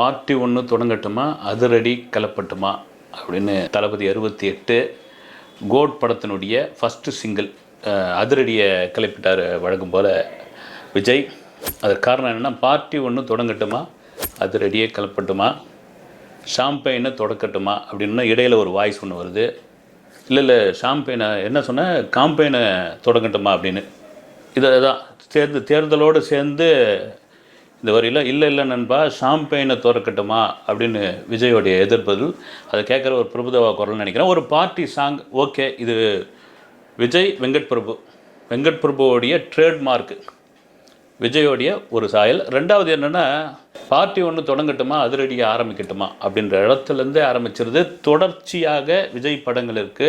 Party ஒன்று தொடங்கட்டுமா? அதிரடி கலப்பட்டுமா? அப்படின்னு தளபதி அறுபத்தி எட்டு கோட் படத்தினுடைய ஃபஸ்ட்டு சிங்கிள் அதிரடியை கிளப்பிட்டார் வழக்கம் போல் விஜய். அதற்கு காரணம் என்னென்னா பார்ட்டி ஒன்று தொடங்கட்டுமா? அதிரடியே கிளப்பட்டுமா ஷாம்பெயினை தொடக்கட்டுமா? அப்படின்னா இடையில ஒரு வாய்ஸ் ஒன்று வருது. இல்லை இல்லை ஷாம்பெயினை என்ன சொன்ன? காம்பெயினை தொடங்கட்டுமா அப்படின்னு. இதை தான் சேர்ந்து தேர்தலோடு சேர்ந்து இந்த வரியில் இல்லை இல்லை நண்பா ஷாம்பெயினை திறக்கட்டுமா அப்படின்னு விஜயோடைய எதிர்ப்பதில் அதை கேட்குற ஒரு பிரபுதவா குரல்னு நினைக்கிறேன். ஒரு பார்ட்டி சாங் ஓகே இது விஜய் வெங்கட் பிரபு வெங்கட் பிரபுவோடைய ட்ரேட்மார்க்கு விஜயோடைய ஒரு சாயல். ரெண்டாவது என்னென்னா பார்ட்டி ஒன்று தொடங்கட்டுமா அதிரடியாக ஆரம்பிக்கட்டுமா? அப்படின்ற இடத்துலேருந்தே ஆரம்பிச்சிருது. தொடர்ச்சியாக விஜய் படங்களுக்கு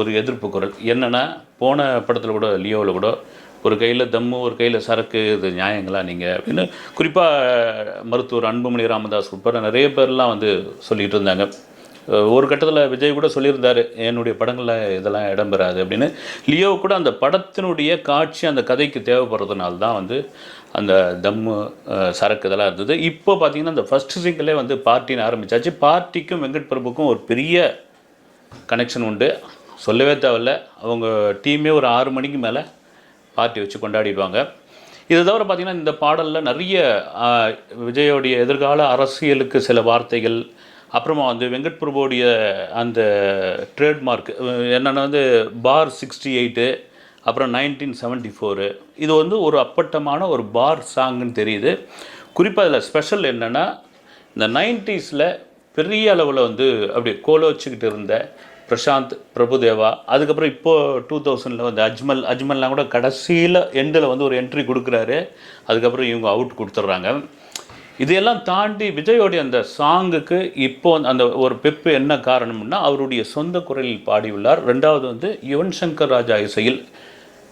ஒரு எதிர்ப்பு குரல். என்னென்னா போன படத்தில் கூட லியோவில் கூட ஒரு கையில் தம்மு ஒரு கையில் சரக்கு இது நியாயங்களா நீங்கள் அப்படின்னு குறிப்பாக மருத்துவர் அன்புமணி ராமதாஸ் உட்பட நிறைய பேர்லாம் வந்து சொல்லிகிட்டு இருந்தாங்க. ஒரு கட்டத்தில் விஜய் கூட சொல்லியிருந்தார் என்னுடைய படங்களில் இதெல்லாம் இடம்பெறாது அப்படின்னு. லியோ கூட அந்த படத்தினுடைய காட்சி அந்த கதைக்கு தேவைப்படுறதுனால தான் வந்து அந்த தம்மு சரக்கு இதெல்லாம் இருந்தது. இப்போ பார்த்தீங்கன்னா அந்த ஃபஸ்ட் சிங்கிளே வந்து பார்ட்டின்னு ஆரம்பித்தாச்சு பார்ட்டிக்கும் வெங்கட் பிரபுக்கும் ஒரு பெரிய கனெக்ஷன் உண்டு. சொல்லவே தேவையில்ல. அவங்க டீமே ஒரு ஆறு மணிக்கு மேலே பார்ட்டி வச்சு கொண்டாடிடுவாங்க. இது தவிர பார்த்திங்கன்னா இந்த பாடலில் நிறைய விஜயோடைய எதிர்கால அரசியலுக்கு சில வார்த்தைகள் அப்புறமா வந்து வெங்கட் பிரபுடைய அந்த ட்ரேட்மார்க் என்னென்னா வந்து பார் சிக்ஸ்டி எயிட்டு அப்புறம் நைன்டீன் செவன்ட்டி ஃபோரு இது வந்து ஒரு அப்பட்டமான ஒரு பார் சாங்குன்னு தெரியுது. குறிப்பாக அதில் ஸ்பெஷல் என்னென்னா இந்த நைன்டிஸில் பெரிய அளவில் வந்து அப்படி கோல வச்சுக்கிட்டு இருந்த பிரசாந்த் பிரபுதேவா அதுக்கப்புறம் இப்போது டூ தௌசண்டில் வந்து அஜ்மல் அஜ்மல்லாம் கூட கடைசியில் எண்டில் வந்து ஒரு என்ட்ரி கொடுக்குறாரு. அதுக்கப்புறம் இவங்க அவுட் கொடுத்துட்றாங்க இதையெல்லாம் தாண்டி விஜயோடைய அந்த சாங்குக்கு இப்போ அந்த ஒரு பெப்பு என்ன காரணம்னா அவருடைய சொந்த குரலில் பாடியுள்ளார். ரெண்டாவது வந்து யுவன் சங்கர் ராஜா இசையில்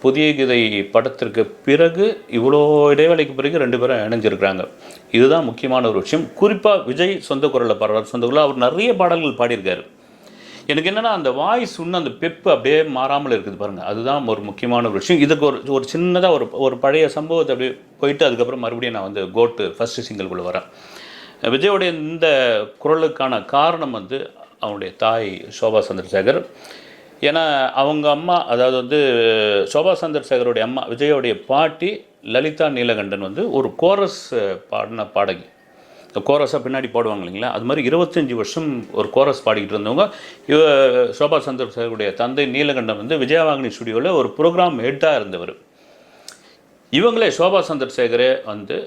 புதிய கீதை படத்திற்கு பிறகு இவ்வளோ இடைவேளைக்கு பிறகு ரெண்டு பேரும் இணைஞ்சிருக்கிறாங்க. இதுதான் முக்கியமான ஒரு விஷயம். குறிப்பாக விஜய் சொந்த குரலில் பாடுறார். சொந்த குரலில் அவர் நிறைய பாடல்கள் பாடியிருக்காரு. எனக்கு என்னென்னா அந்த வாய்ஸ் இன்னும் அந்த பெப்பு அப்படியே மாறாமல் இருக்குது பாருங்கள் அதுதான் ஒரு முக்கியமான ஒரு விஷயம். இதுக்கு ஒரு ஒரு சின்னதாக ஒரு ஒரு பழைய சம்பவத்தை அப்படியே போயிட்டு அதுக்கப்புறம் மறுபடியும் நான் வந்து கோட்டு ஃபஸ்ட்டு சிங்கிள்குள்ளே வரேன். விஜயோடைய இந்த குரலுக்கான காரணம் வந்து அவனுடைய தாய் சோபா சந்திரசேகர். ஏன்னா அவங்க அம்மா அதாவது வந்து சோபா சந்திரசேகருடைய அம்மா விஜயோடைய பாட்டி லலிதா நீலகண்டன் வந்து ஒரு கோரஸ் பாடின பாடகி. கோரஸாக பின்னாடி பாடுவாங்க இல்லைங்களா? அது மாதிரி இருபத்தஞ்சி வருஷம் ஒரு கோரஸ் பாடிக்கிட்டு இருந்தவங்க இவ சோபா சந்திரசேகருடைய தந்தை நீலகண்டம் வந்து விஜயவாகினி ஸ்டுடியோவில் ஒரு ப்ரோக்ராம் ஹெட்டாக இருந்தவர். இவங்களே சோபா சந்திரசேகரே வந்து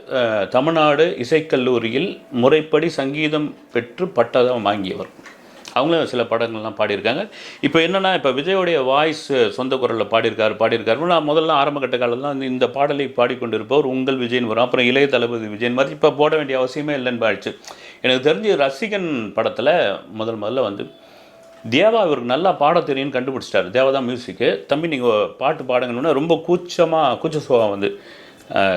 தமிழ்நாடு இசைக்கல்லூரியில் முறைப்படி சங்கீதம் பெற்று பட்டதம் வாங்கியவர். அவங்களும் சில படங்கள்லாம் பாடியிருக்காங்க. இப்போ என்னென்னா இப்போ விஜயோடைய வாய்ஸ் சொந்த குரலில் பாடியிருக்காரு பாடியிருக்காரு நான் முதல்ல ஆரம்ப கட்ட காலத்தில் இந்த பாடலை பாடிக்கொண்டிருப்பவர் உங்கள் விஜயன் வரும் அப்புறம் இளைய தளபதி விஜயன் மாதிரி இப்போ போட வேண்டிய அவசியமே இல்லைன்னு ஆயிடுச்சு. எனக்கு தெரிஞ்சு ரசிகன் படத்தில் முதல் முதல்ல வந்து தேவா இவருக்கு நல்லா பாட தெரியும்னு கண்டுபிடிச்சிட்டாரு. தேவா தான் மியூசிக்கு தம்பி நீங்கள் பாட்டு பாடுங்கன்னா ரொம்ப கூச்சமாக கூச்ச சுகம் வந்து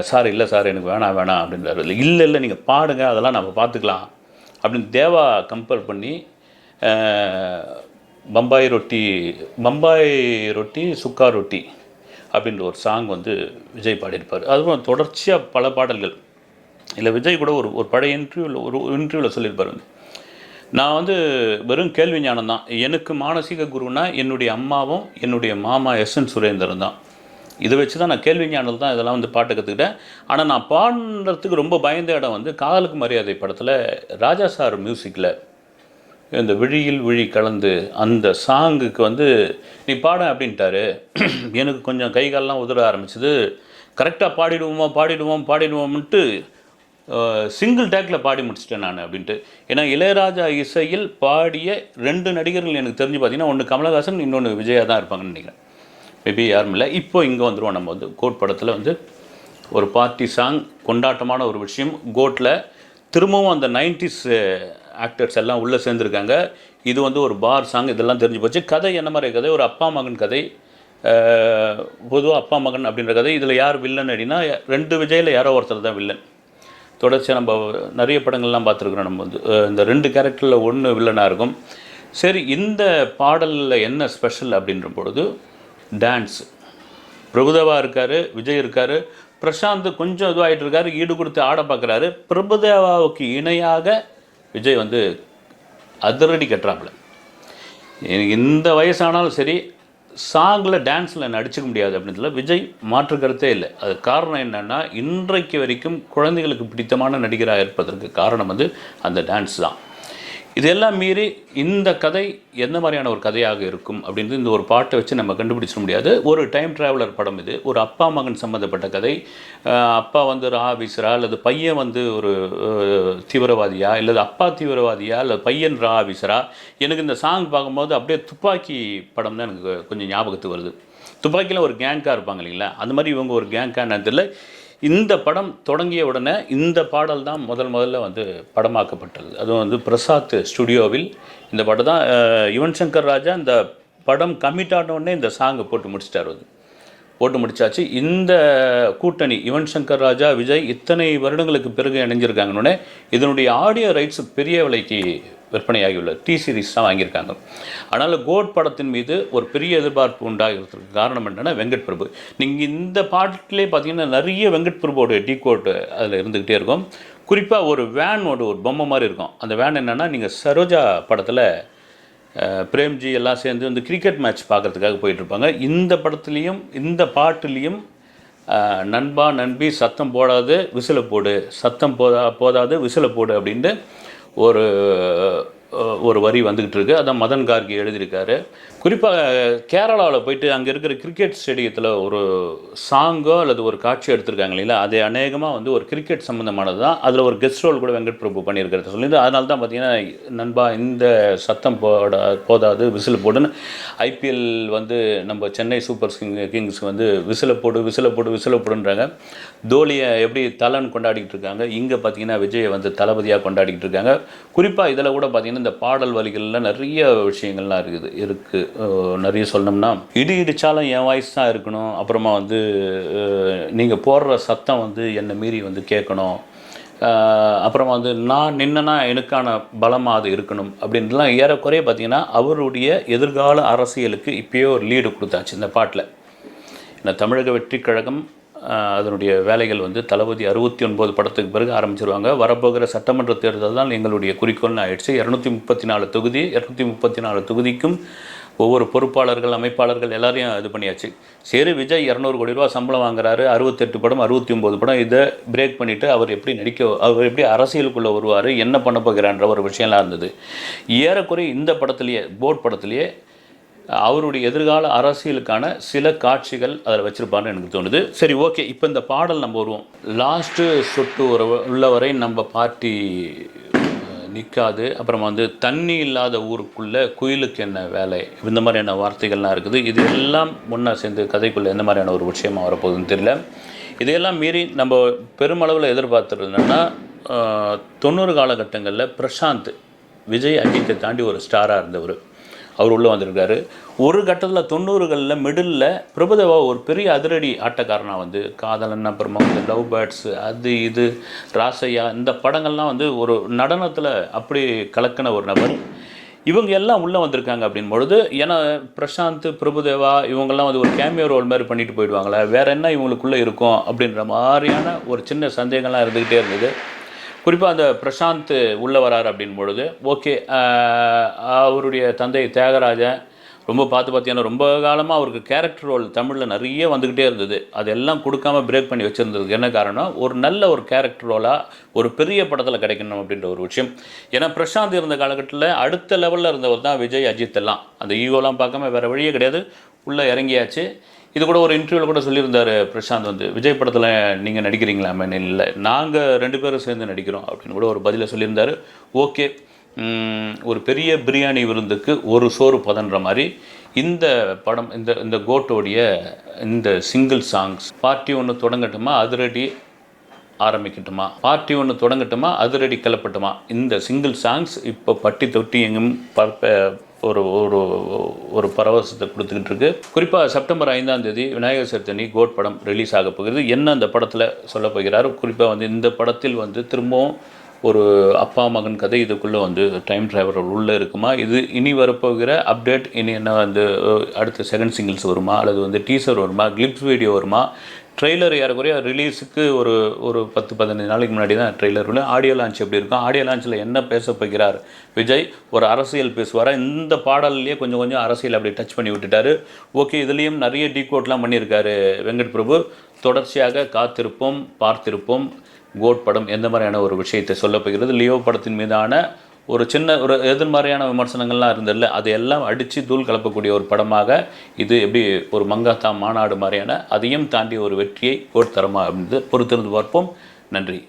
சார் இல்லை சார் எனக்கு வேணாம் வேணாம் அப்படின்றாரு. இல்லை இல்லை இல்லை நீங்கள் பாடுங்க அதெல்லாம் நம்ம பார்த்துக்கலாம் அப்படின்னு தேவா கம்பேர் பண்ணி பம்பாய் ரொட்டி பம்பாய் ரொட்டி சுக்கா ரொட்டி அப்படின்ற ஒரு சாங் வந்து விஜய் பாடியிருப்பார். அதுவும் தொடர்ச்சியாக பல பாடல்கள். இல்லை விஜய் கூட ஒரு ஒரு பழைய இன்டர்வியூவில் ஒரு இன்டர்வியூவில் சொல்லியிருப்பார் வந்து. நான் வந்து வெறும் கேள்வி ஞானம் தான். எனக்கு மானசீக குருனா என்னுடைய அம்மாவும் என்னுடைய மாமா எஸ் என் சுரேந்தரன் தான். இதை வச்சு தான் நான் கேள்வி ஞானம் தான் இதெல்லாம் வந்து பாட்டு கற்றுக்கிட்டேன் ஆனால் நான் பாடுறதுக்கு ரொம்ப பயந்த இடம் வந்து காதலுக்கு மரியாதை படத்தில் ராஜா சார் மியூசிக்கில் இந்த விழியில் விழி கலந்து அந்த சாங்குக்கு வந்து நீ பாட அப்படின்ட்டாரு. எனக்கு கொஞ்சம் கை கால்லாம் உதற ஆரம்பிச்சது. கரெக்டாக பாடிடுவோமா பாடிடுவோம் பாடிடுவோம்ன்ட்டு சிங்கிள் டேக்கில் பாடி முடிச்சிட்டேன் நான் அப்படின்ட்டு. ஏன்னா இளையராஜா இசையில் பாடிய ரெண்டு நடிகர்கள் எனக்கு தெரிஞ்சு பார்த்தீங்கன்னா ஒன்று கமலஹாசன் இன்னொன்று விஜயா தான் இருப்பாங்கன்னு நினைக்கிறேன். மேபி யாரும் இல்லை. இப்போ இங்கே வந்துடுவோம் நம்ம வந்து கோட் படத்தில் வந்து ஒரு பார்ட்டி சாங் கொண்டாட்டமான ஒரு விஷயம். கோட்டில் திரும்பவும் அந்த நைன்டிஸ் ஆக்டர்ஸ் எல்லாம் உள்ளே சேர்ந்துருக்காங்க. இது வந்து ஒரு பார் சாங் இதெல்லாம் தெரிஞ்சு போச்சு. கதை என்ன மாதிரி? கதை ஒரு அப்பா மகன் கதை பொதுவாக அப்பா மகன் அப்படின்ற கதை. இதில் யார் வில்லன் அப்படின்னா ரெண்டு விஜயில் யாரோ ஒருத்தர் தான் வில்லன் தொடர்ச்சியாக நம்ம நிறைய படங்கள்லாம் பார்த்துருக்குறோம் நம்ம வந்து. இந்த ரெண்டு கேரக்டரில் ஒன்று வில்லனாக இருக்கும். சரி இந்த பாடலில் என்ன ஸ்பெஷல் அப்படின்ற பொழுது டான்ஸ் பிரபுதேவா இருக்கார் விஜய் இருக்கார் பிரசாந்த் கொஞ்சம் இதுவாகிட்டு இருக்காரு ஈடு கொடுத்து ஆட பார்க்குறாரு. பிரபுதேவாவுக்கு இணையாக விஜய் வந்து அதிரடி கட்டுறாப்புல. எனக்கு இந்த வயசானாலும் சரி சாங்கில் டான்ஸில் நடிச்சுக்க முடியாது அப்படின்றதுல விஜய் மாற்று கருத்தே இல்லை. அது காரணம் என்னென்னா இன்றைக்கு வரைக்கும் குழந்தைகளுக்கு பிடித்தமான நடிகராக இருப்பதற்கு காரணம் வந்து அந்த டான்ஸ் தான். இதெல்லாம் மீறி இந்த கதை எந்த மாதிரியான ஒரு கதையாக இருக்கும் அப்படின்றது இந்த ஒரு பாட்டை வச்சு நம்ம கண்டுபிடிச்சிட முடியாது. ஒரு டைம் ட்ராவலர் படம் இது. ஒரு அப்பா மகன் சம்மந்தப்பட்ட கதை. அப்பா வந்து ஒரு ஆஃபீஸரா அல்லது பையன் வந்து ஒரு தீவிரவாதியா அல்லது அப்பா தீவிரவாதியா இல்லை பையன் ரா ஆஃபீஸரா எனக்கு இந்த சாங் பார்க்கும்போது அப்படியே துப்பாக்கி படம் தான் எனக்கு கொஞ்சம் ஞாபகத்துக்கு வருது. துப்பாக்கியில் ஒரு கேங்காக இருப்பாங்க இல்லைங்களா? அந்த மாதிரி இவங்க ஒரு கேங்கான்னு தெரியல. இந்த படம் தொடங்கிய உடனே இந்த பாடல் தான் முதல் முதல்ல வந்து படமாக்கப்பட்டது. அதுவும் வந்து பிரசாத் ஸ்டுடியோவில். இந்த படம் தான் யுவன் சங்கர் ராஜா இந்த படம் கமிட் உடனே இந்த சாங்கை போட்டு முடிச்சிட்டார் அது போட்டு முடிச்சாச்சு. இந்த கூட்டணி யுவன் சங்கர் ராஜா விஜய் இத்தனை வருடங்களுக்கு பிறகு இணைஞ்சிருக்காங்கன்னொடனே இதனுடைய ஆடியோ ரைட்ஸ் பெரிய விலைக்கு விற்பனையாகியுள்ளது டி சீரிஸ் தான் வாங்கியிருக்காங்க. அதனால் கோட் படத்தின் மீது ஒரு பெரிய எதிர்பார்ப்பு உண்டாகிறதுக்கு காரணம் என்னென்னா வெங்கட் பிரபு. நீங்கள் இந்த பாட்டிலே பார்த்தீங்கன்னா நிறைய வெங்கட் பிரபுவோடைய டீ கோட் அதில் இருந்துக்கிட்டே இருக்கும். குறிப்பாக ஒரு வேனோட ஒரு பொம்மை மாதிரி இருக்கும். அந்த வேன் என்னென்னா நீங்கள் சரோஜா படத்தில் பிரேம்ஜி எல்லாம் சேர்ந்து வந்து கிரிக்கெட் மேட்ச் பார்க்கறதுக்காக போயிட்டு இருப்பாங்க இந்த படத்துலேயும் இந்த பாட்டுலேயும் நண்பா நண்பி சத்தம் போடாது விசிலை போடு சத்தம் போதா போதாது விசிலை போடு அப்படின்ட்டு ஒரு ஒரு வரி வந்துக்கிட்டு இருக்கு அதான் மதன் கார்கி எழுதியிருக்காரு. குறிப்பாக கேரளாவில் போயிட்டு அங்கே இருக்கிற கிரிக்கெட் ஸ்டேடியத்தில் ஒரு சாங்கோ அல்லது ஒரு காட்சி எடுத்திருக்காங்க இல்லைங்களா? அது அநேகமாக வந்து ஒரு கிரிக்கெட் சம்மந்தமானது தான். அதில் ஒரு கெஸ்ட் ரோல் கூட வெங்கட் பிரபு பண்ணியிருக்கிறது சொல்லி அதனால தான் பார்த்தீங்கன்னா நண்பா இந்த சத்தம் போட போதாது விசில் போடுன்னு ஐபிஎல் வந்து நம்ம சென்னை சூப்பர் கிங் கிங்ஸ் வந்து விசில போடு விசிலை போடு விசில போடுன்றாங்க. தோலியை எப்படி தலன் கொண்டாடிக்கிட்டு இருக்காங்க? இங்கே பார்த்தீங்கன்னா விஜயை வந்து தளபதியாக கொண்டாடிக்கிட்டு இருக்காங்க. குறிப்பாக இதில் கூட பார்த்தீங்கன்னா இந்த பாடல் வழிகளில் நிறைய விஷயங்கள்லாம் இருக்குது இருக்குது நிறைய சொல்லணும்னா இடி இடித்தாலும் என் வாய்ஸ் தான் இருக்கணும். அப்புறமா வந்து நீங்கள் போடுற சத்தம் வந்து என்னை மீறி வந்து கேட்கணும். அப்புறம் அப்புறமா வந்து நான் நின்னனா எனக்கான பலமாக அது இருக்கணும். அப்படின்லாம் ஏறக்குறைய பார்த்தீங்கன்னா அவருடைய எதிர்கால அரசியலுக்கு இப்பயே ஒரு லீடு கொடுத்தாச்சு இந்த பாட்டில். இந்த தமிழக வெற்றி கழகம் அதனுடைய வேலைகள் வந்து தளபதி அறுபத்தி ஒன்பது படத்துக்கு பிறகு ஆரம்பிச்சிருவாங்க. வரப்போகிற சட்டமன்ற தேர்தல் தான் எங்களுடைய குறிக்கோள்னு ஆயிடுச்சு. இரநூத்தி முப்பத்தி நாலு தொகுதி இரநூத்தி முப்பத்தி நாலு தொகுதிக்கும் ஒவ்வொரு பொறுப்பாளர்கள் அமைப்பாளர்கள் எல்லாரையும் இது பண்ணியாச்சு. சரி விஜய் இரநூறு கோடி ரூபா சம்பளம் வாங்குறாரு. அறுபத்தெட்டு படம் அறுபத்தி ஒம்பது படம். இதை பிரேக் பண்ணிவிட்டு அவர் எப்படி நடிக்க அவர் எப்படி அரசியலுக்குள்ளே வருவார் என்ன பண்ண போகிறான்ற ஒரு விஷயம்லாம் இருந்தது. ஏறக்குறைய இந்த படத்துலேயே போர்ட் படத்துலேயே அவருடைய எதிர்கால அரசியலுக்கான சில காட்சிகள் அதில் வச்சுருப்பான்னு எனக்கு தோணுது. சரி ஓகே. இப்போ இந்த பாடல் நம்ம வருவோம். லாஸ்ட்டு சொட்டு ஒரு உள்ளவரை நம்ம பார்ட்டி நிற்காது அப்புறம் வந்து தண்ணி இல்லாத ஊருக்குள்ளே குயிலுக்கு என்ன வேலை? இந்த மாதிரியான வார்த்தைகள்லாம் இருக்குது. இது எல்லாம் ஒன்றா சேர்ந்து கதைக்குள்ளே எந்த மாதிரியான ஒரு விஷயமா வரப்போகுதுன்னு தெரியல. இதையெல்லாம் மீறி நம்ம பெருமளவில் எதிர்பார்த்துருந்தோம்னா தொண்ணூறு காலகட்டங்களில் பிரசாந்த் விஜய் அஜித்தை தாண்டி ஒரு ஸ்டாராக இருந்தவர். அவர் உள்ளே வந்திருக்காரு. ஒரு கட்டத்தில் தொண்ணூறுகளில் மிடில் பிரபுதேவா ஒரு பெரிய அதிரடி ஆட்டக்காரனாக வந்து காதலன் அப்புறமா வந்து லவ் பேர்ட்ஸ் அது இது ராசையா இந்த படங்கள்லாம் வந்து ஒரு நடனத்தில் அப்படி கலக்கின ஒரு நபர். இவங்க எல்லாம் உள்ளே வந்திருக்காங்க அப்படின் பொழுது ஏன்னா பிரசாந்த் பிரபுதேவா இவங்கெல்லாம் வந்து ஒரு கேமியோ ரோல் மாதிரி பண்ணிட்டு போயிடுவாங்களே வேறு என்ன இவங்களுக்குள்ளே இருக்கும் அப்படின்ற மாதிரியான ஒரு சின்ன சந்தேகம்லாம் இருந்துக்கிட்டே இருந்தது. குறிப்பாக அந்த பிரசாந்த் உள்ளே வரார் அப்படின் பொழுது ஓகே அவருடைய தந்தை தியாகராஜன் ரொம்ப பார்த்து பார்த்தீங்கன்னா ரொம்ப காலமாக அவருக்கு கேரக்டர் ரோல் தமிழில் நிறைய வந்துக்கிட்டே இருந்தது. அதெல்லாம் கொடுக்காம பிரேக் பண்ணி வச்சுருந்ததுக்கு என்ன காரணம்? ஒரு நல்ல ஒரு கேரக்டர் ரோலாக ஒரு பெரிய படத்தில் கிடைக்கணும் அப்படின்ற ஒரு விஷயம். ஏன்னா பிரசாந்த் இருந்த காலகட்டத்தில் அடுத்த லெவலில் இருந்தவர் தான் விஜய் அஜித் எல்லாம். அந்த ஈகோலாம் பார்க்காம வேறு வழியே கிடையாது. உள்ளே இறங்கியாச்சு. இது கூட ஒரு இன்டர்வியூவில் கூட சொல்லியிருந்தார் பிரசாந்த் வந்து விஜய் படத்தில் நீங்கள் நடிக்கிறீங்களா? இல்லை நாங்கள் ரெண்டு பேரும் சேர்ந்து நடிக்கிறோம். அப்படின்னு கூட ஒரு பதிலை சொல்லியிருந்தார். ஓகே. ஒரு பெரிய பிரியாணி விருந்துக்கு ஒரு சோறு பதன்ற மாதிரி இந்த படம் இந்த இந்த கோட்டோடைய இந்த சிங்கிள் சாங்ஸ் பார்ட்டி ஒன்று தொடங்கட்டுமா? அதிரடி ஆரம்பிக்கட்டுமா? பார்ட்டி ஒன்று தொடங்கட்டுமா? அதிரடி கிளப்பட்டுமா? இந்த சிங்கிள் சாங்ஸ் இப்போ பட்டி தொட்டி எங்கும் ப ஒரு ஒரு ஒரு பரவசத்தை கொடுத்துக்கிட்டு இருக்கு. குறிப்பாக செப்டம்பர் ஐந்தாம் தேதி விநாயகர் சதுர்த்தி கோட் படம் ரிலீஸ் ஆக போகிறது என்ன அந்த படத்தில் சொல்ல போகிறார் குறிப்பாக வந்து இந்த படத்தில் வந்து திரும்பவும் ஒரு அப்பா மகன் கதை இதுக்குள்ளே வந்து டைம் டிராவலர் உள்ளே இருக்குமா? இது இனி வரப்போகிற அப்டேட் இனி என்ன வந்து அடுத்த செகண்ட் சிங்கிள்ஸ் வருமா? அல்லது வந்து டீசர் வருமா? கிளிப்ஸ் வீடியோ வருமா? ட்ரெய்லர் ஏறக்குறைய ரிலீஸுக்கு ஒரு ஒரு பத்து பதினஞ்சு நாளைக்கு முன்னாடி தான் ட்ரெய்லர் ஆடியோ லான்ச் எப்படி இருக்கும்? ஆடியோ லான்ச்சில் என்ன பேச போகிறார்? விஜய் ஒரு அரசியல் பேசுவார்? இந்த பாடல்லையே கொஞ்சம் கொஞ்சம் அரசியல் அப்படி டச் பண்ணி விட்டுட்டாரு. ஓகே இதுலேயும் நிறைய டீகோட்லாம் பண்ணியிருக்காரு வெங்கட் பிரபு. தொடர்ச்சியாக காத்திருப்போம் பார்த்திருப்போம். கோட் படம் எந்த மாதிரியான ஒரு விஷயத்தை சொல்ல போகிறது? லியோ படத்தின் மீதான ஒரு சின்ன ஒரு எதிர்மறையான விமர்சனங்கள்லாம் இருந்ததில்ல அதையெல்லாம் அடித்து தூள் கலப்பக்கூடிய ஒரு படமாக இது எப்படி ஒரு மங்காத்தா மாநாடு மாதிரியான அதையும் தாண்டி ஒரு வெற்றியை கோட் தரமாக அப்படின்னு பொறுத்திருந்து பார்ப்போம். நன்றி.